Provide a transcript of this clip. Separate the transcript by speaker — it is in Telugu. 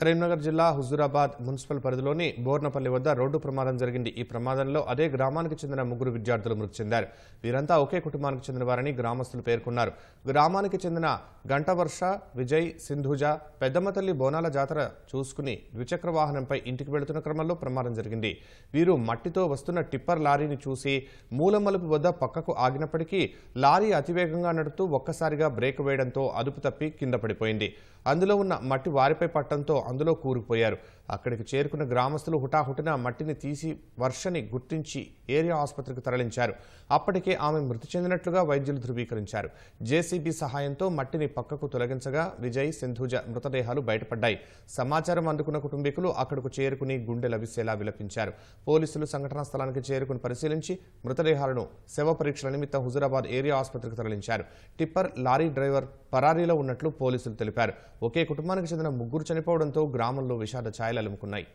Speaker 1: కరీంనగర్ జిల్లా హుజూరాబాద్ మున్సిపల్ పరిధిలోని బోర్నపల్లి వద్ద రోడ్డు ప్రమాదం జరిగింది. ఈ ప్రమాదంలో అదే గ్రామానికి చెందిన ముగ్గురు విద్యార్థులు మృతి చెందారు. వీరంతా ఒకే కుటుంబానికి చెందిన వారని గ్రామస్తులు పేర్కొన్నారు. గ్రామానికి చెందిన గంటవర్ష విజయ్ సింధుజ పెద్దమ్మతల్లి బోనాల జాతర చూసుకుని ద్విచక్ర వాహనంపై ఇంటికి వెళుతున్న క్రమంలో ప్రమాదం జరిగింది. వీరు మట్టితో వస్తున్న టిప్పర్ లారీని చూసి మూలమలుపు వద్ద పక్కకు ఆగినప్పటికీ లారీ అతివేగంగా నడుపుతూ ఒక్కసారిగా బ్రేక్ వేయడంతో అదుపు తప్పి కింద పడిపోయింది. అందులో ఉన్న మట్టి వారిపై పట్టడంతో అందులో కూరుకుపోయారు. అక్కడికి చేరుకున్న గ్రామస్తులు హుటాహుటిన మట్టిని తీసి వర్షని గుర్తించి ఏరియా ఆసుపత్రికి తరలించారు. అప్పటికే ఆమె మృతి చెందినట్లుగా వైద్యులు ధృవీకరించారు. జేసీబీ సహాయంతో మట్టిని పక్కకు తొలగించగా విజయ్ సింధుజ మృతదేహాలు బయటపడ్డాయి. సమాచారం అందుకున్న కుటుంబీకులు అక్కడకు చేరుకుని గుండె లభిసేలా విలపించారు. పోలీసులు సంఘటనా స్థలానికి చేరుకుని పరిశీలించి మృతదేహాలను శవ పరీక్షల నిమిత్తం హుజురాబాద్ ఏరియా ఆసుపత్రికి తరలించారు. టిప్పర్ లారీ డ్రైవర్ పరారీలో ఉన్నట్లు పోలీసులు తెలిపారు. ఒకే కుటుంబానికి చెందిన ముగ్గురు చనిపోవడంతో గ్రామంలో విషాద ఛాయలు అలుముకున్నాయి.